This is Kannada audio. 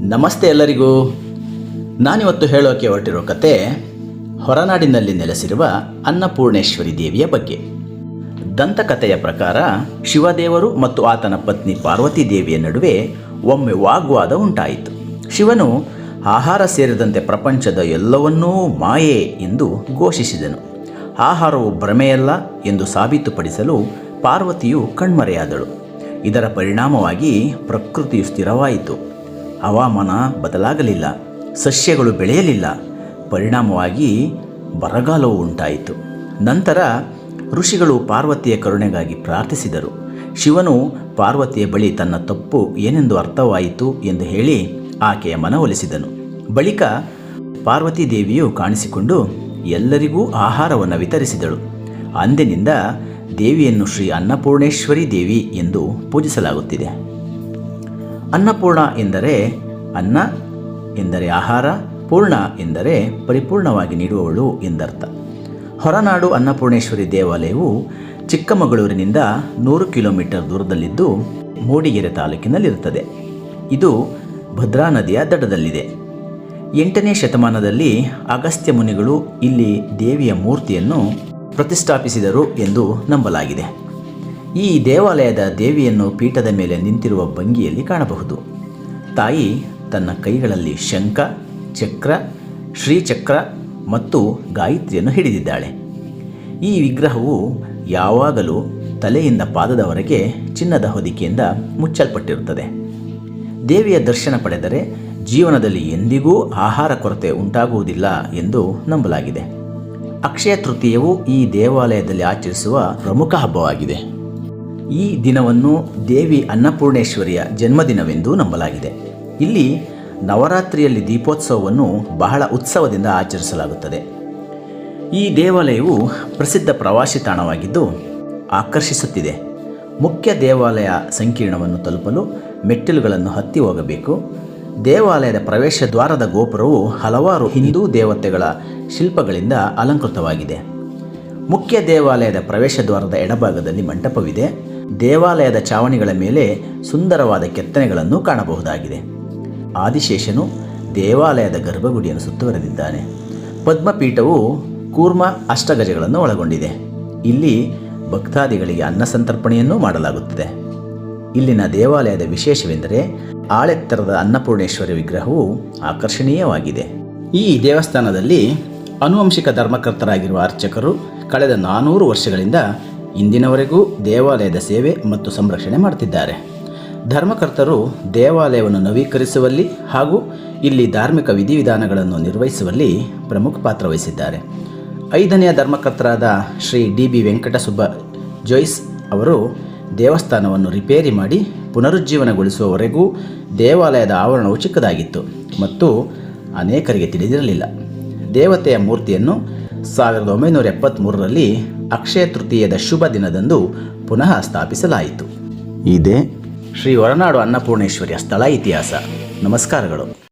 ನಮಸ್ತೆ ಎಲ್ಲರಿಗೂ. ನಾನಿವತ್ತು ಹೇಳೋಕೆ ಹೊರಟಿರೋ ಕತೆ, ಹೊರನಾಡಿನಲ್ಲಿ ನೆಲೆಸಿರುವ ಅನ್ನಪೂರ್ಣೇಶ್ವರಿ ದೇವಿಯ ಬಗ್ಗೆ. ದಂತಕಥೆಯ ಪ್ರಕಾರ, ಶಿವದೇವರು ಮತ್ತು ಆತನ ಪತ್ನಿ ಪಾರ್ವತಿ ದೇವಿಯ ನಡುವೆ ಒಮ್ಮೆ ವಾಗ್ವಾದ ಉಂಟಾಯಿತು. ಶಿವನು ಆಹಾರ ಸೇರಿದಂತೆ ಪ್ರಪಂಚದ ಎಲ್ಲವನ್ನೂ ಮಾಯೆ ಎಂದು ಘೋಷಿಸಿದನು. ಆಹಾರವು ಭ್ರಮೆಯಲ್ಲ ಎಂದು ಸಾಬೀತುಪಡಿಸಲು ಪಾರ್ವತಿಯು ಕಣ್ಮರೆಯಾದಳು. ಇದರ ಪರಿಣಾಮವಾಗಿ ಪ್ರಕೃತಿಯು ಸ್ಥಿರವಾಯಿತು. ಹವಾಮಾನ ಬದಲಾಗಲಿಲ್ಲ, ಸಸ್ಯಗಳು ಬೆಳೆಯಲಿಲ್ಲ. ಪರಿಣಾಮವಾಗಿ ಬರಗಾಲವು ಉಂಟಾಯಿತು. ನಂತರ ಋಷಿಗಳು ಪಾರ್ವತಿಯ ಕರುಣೆಗಾಗಿ ಪ್ರಾರ್ಥಿಸಿದರು. ಶಿವನು ಪಾರ್ವತಿಯ ಬಳಿ ತನ್ನ ತಪ್ಪು ಏನೆಂದು ಅರ್ಥವಾಯಿತು ಎಂದು ಹೇಳಿ ಆಕೆಯ ಮನವೊಲಿಸಿದನು. ಬಳಿಕ ಪಾರ್ವತಿ ದೇವಿಯು ಕಾಣಿಸಿಕೊಂಡು ಎಲ್ಲರಿಗೂ ಆಹಾರವನ್ನು ವಿತರಿಸಿದಳು. ಅಂದಿನಿಂದ ದೇವಿಯನ್ನು ಶ್ರೀ ಅನ್ನಪೂರ್ಣೇಶ್ವರಿ ದೇವಿ ಎಂದು ಪೂಜಿಸಲಾಗುತ್ತಿದೆ. ಅನ್ನಪೂರ್ಣ ಎಂದರೆ ಅನ್ನ, ಎಂದರೆ ಆಹಾರ, ಪೂರ್ಣ ಎಂದರೆ ಪರಿಪೂರ್ಣವಾಗಿ ನೀಡುವವಳು ಎಂದರ್ಥ. ಹೊರನಾಡು ಅನ್ನಪೂರ್ಣೇಶ್ವರಿ ದೇವಾಲಯವು ಚಿಕ್ಕಮಗಳೂರಿನಿಂದ ನೂರು ಕಿಲೋಮೀಟರ್ ದೂರದಲ್ಲಿದ್ದು ಮೂಡಿಗೆರೆ ತಾಲೂಕಿನಲ್ಲಿರುತ್ತದೆ. ಇದು ಭದ್ರಾ ನದಿಯ ದಡದಲ್ಲಿದೆ. ಎಂಟನೇ ಶತಮಾನದಲ್ಲಿ ಅಗಸ್ತ್ಯ ಮುನಿಗಳು ಇಲ್ಲಿ ದೇವಿಯ ಮೂರ್ತಿಯನ್ನು ಪ್ರತಿಷ್ಠಾಪಿಸಿದರು ಎಂದು ನಂಬಲಾಗಿದೆ. ಈ ದೇವಾಲಯದ ದೇವಿಯನ್ನು ಪೀಠದ ಮೇಲೆ ನಿಂತಿರುವ ಭಂಗಿಯಲ್ಲಿ ಕಾಣಬಹುದು. ತಾಯಿ ತನ್ನ ಕೈಗಳಲ್ಲಿ ಶಂಖ, ಚಕ್ರ, ಶ್ರೀಚಕ್ರ ಮತ್ತು ಗಾಯತ್ರಿಯನ್ನು ಹಿಡಿದಿದ್ದಾಳೆ. ಈ ವಿಗ್ರಹವು ಯಾವಾಗಲೂ ತಲೆಯಿಂದ ಪಾದದವರೆಗೆ ಚಿನ್ನದ ಹೊದಿಕೆಯಿಂದ ಮುಚ್ಚಲ್ಪಟ್ಟಿರುತ್ತದೆ. ದೇವಿಯ ದರ್ಶನ ಪಡೆದರೆ ಜೀವನದಲ್ಲಿ ಎಂದಿಗೂ ಆಹಾರ ಕೊರತೆ ಉಂಟಾಗುವುದಿಲ್ಲ ಎಂದು ನಂಬಲಾಗಿದೆ. ಅಕ್ಷಯ ತೃತೀಯವು ಈ ದೇವಾಲಯದಲ್ಲಿ ಆಚರಿಸುವ ಪ್ರಮುಖ ಹಬ್ಬವಾಗಿದೆ. ಈ ದಿನವನ್ನು ದೇವಿ ಅನ್ನಪೂರ್ಣೇಶ್ವರಿಯ ಜನ್ಮದಿನವೆಂದು ನಂಬಲಾಗಿದೆ. ಇಲ್ಲಿ ನವರಾತ್ರಿಯಲ್ಲಿ ದೀಪೋತ್ಸವವನ್ನು ಬಹಳ ಉತ್ಸವದಿಂದ ಆಚರಿಸಲಾಗುತ್ತದೆ. ಈ ದೇವಾಲಯವು ಪ್ರಸಿದ್ಧ ಪ್ರವಾಸಿ ತಾಣವಾಗಿದ್ದು ಆಕರ್ಷಿಸುತ್ತಿದೆ. ಮುಖ್ಯ ದೇವಾಲಯ ಸಂಕೀರ್ಣವನ್ನು ತಲುಪಲು ಮೆಟ್ಟಿಲುಗಳನ್ನು ಹತ್ತಿ ಹೋಗಬೇಕು. ದೇವಾಲಯದ ಪ್ರವೇಶ ದ್ವಾರದ ಗೋಪುರವು ಹಲವಾರು ಹಿಂದೂ ದೇವತೆಗಳ ಶಿಲ್ಪಗಳಿಂದ ಅಲಂಕೃತವಾಗಿದೆ. ಮುಖ್ಯ ದೇವಾಲಯದ ಪ್ರವೇಶ ದ್ವಾರದ ಎಡಭಾಗದಲ್ಲಿ ಮಂಟಪವಿದೆ. ದೇವಾಲಯದ ಚಾವಣಿಗಳ ಮೇಲೆ ಸುಂದರವಾದ ಕೆತ್ತನೆಗಳನ್ನು ಕಾಣಬಹುದಾಗಿದೆ. ಆದಿಶೇಷನು ದೇವಾಲಯದ ಗರ್ಭಗುಡಿಯನ್ನು ಸುತ್ತುವರೆದಿದ್ದಾನೆ. ಪದ್ಮಪೀಠವು ಕೂರ್ಮ ಅಷ್ಟಗಜಗಳನ್ನು ಒಳಗೊಂಡಿದೆ. ಇಲ್ಲಿ ಭಕ್ತಾದಿಗಳಿಗೆ ಅನ್ನ ಸಂತರ್ಪಣೆಯನ್ನು ಮಾಡಲಾಗುತ್ತದೆ. ಇಲ್ಲಿನ ದೇವಾಲಯದ ವಿಶೇಷವೆಂದರೆ ಆಳೆತ್ತರದ ಅನ್ನಪೂರ್ಣೇಶ್ವರಿ ವಿಗ್ರಹವು ಆಕರ್ಷಣೀಯವಾಗಿದೆ. ಈ ದೇವಸ್ಥಾನದಲ್ಲಿ ಅನುವಂಶಿಕ ಧರ್ಮಕರ್ತರಾಗಿರುವ ಅರ್ಚಕರು ಕಳೆದ ನಾನೂರು ವರ್ಷಗಳಿಂದ ಇಂದಿನವರೆಗೂ ದೇವಾಲಯದ ಸೇವೆ ಮತ್ತು ಸಂರಕ್ಷಣೆ ಮಾಡುತ್ತಿದ್ದಾರೆ. ಧರ್ಮಕರ್ತರು ದೇವಾಲಯವನ್ನು ನವೀಕರಿಸುವಲ್ಲಿ ಹಾಗೂ ಇಲ್ಲಿ ಧಾರ್ಮಿಕ ವಿಧಿವಿಧಾನಗಳನ್ನು ನಿರ್ವಹಿಸುವಲ್ಲಿ ಪ್ರಮುಖ ಪಾತ್ರ ವಹಿಸಿದ್ದಾರೆ. ಐದನೆಯ ಧರ್ಮಕರ್ತರಾದ ಶ್ರೀ ಡಿ ಬಿ ವೆಂಕಟಸುಬ್ಬ ಜೋಯ್ಸ್ ಅವರು ದೇವಸ್ಥಾನವನ್ನು ರಿಪೇರಿ ಮಾಡಿ ಪುನರುಜ್ಜೀವನಗೊಳಿಸುವವರೆಗೂ ದೇವಾಲಯದ ಆವರಣವು ಚಿಕ್ಕದಾಗಿತ್ತು ಮತ್ತು ಅನೇಕರಿಗೆ ತಿಳಿದಿರಲಿಲ್ಲ. ದೇವತೆಯ ಮೂರ್ತಿಯನ್ನು ಸಾವಿರದ ಒಂಬೈನೂರ ಎಪ್ಪತ್ತ್ಮೂರರಲ್ಲಿ ಅಕ್ಷಯ ತೃತೀಯದ ಶುಭ ದಿನದಂದು ಪುನಃ ಸ್ಥಾಪಿಸಲಾಯಿತು. ಇದೇ ಶ್ರೀ ಹೊರನಾಡು ಅನ್ನಪೂರ್ಣೇಶ್ವರಿಯ ಸ್ಥಳ ಇತಿಹಾಸ. ನಮಸ್ಕಾರಗಳು.